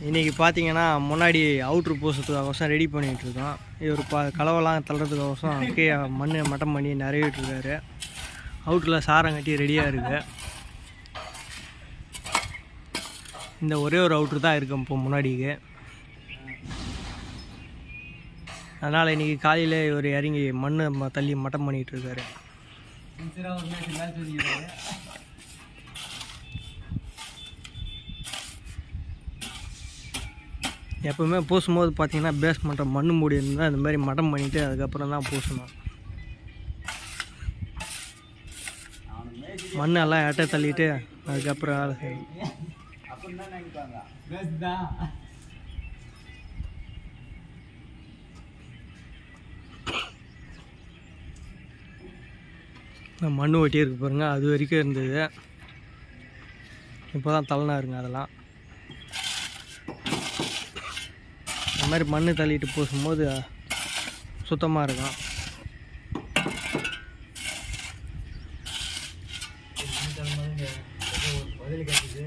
இன்றைக்கி பார்த்தீங்கன்னா முன்னாடி அவுட்ரு பூசத்துக்காகோசம் ரெடி பண்ணிகிட்ருக்கோம் இவர் பா கலவெல்லாம் தள்ளுறதுக்காகோசம் கீழே மண் மட்டம் பண்ணி நிறையிட்டுருக்காரு அவுட்டில் சாரம் கட்டி ரெடியாக இருக்குது இந்த ஒரே ஒரு அவுட்ரு தான் இருக்கும் இப்போ முன்னாடிக்கு. அதனால் இன்றைக்கி காலையில் இவர் இறங்கி மண் ம- தள்ளி மட்டம் பண்ணிகிட்டு எப்போவுமே பூசும்போது பார்த்தீங்கன்னா பேஸ்மெண்ட்டை மண் மூடி இருந்தால் இந்த மாதிரி மடம் பண்ணிவிட்டு அதுக்கப்புறம் தான் பூசணும். மண்ணெல்லாம் எட்ட தள்ளிட்டு அதுக்கப்புறம் வேலை செய்யணும். மண் ஒட்டி இருக்கு பாருங்க அது வரைக்கும் இருந்தது. இப்போ தான் தள்ளனாருங்க அதெல்லாம். இந்த மாதிரி மண் தள்ளிட்டு பூசும்போது சுத்தமாக இருக்கும். பதில் கிடைச்சிது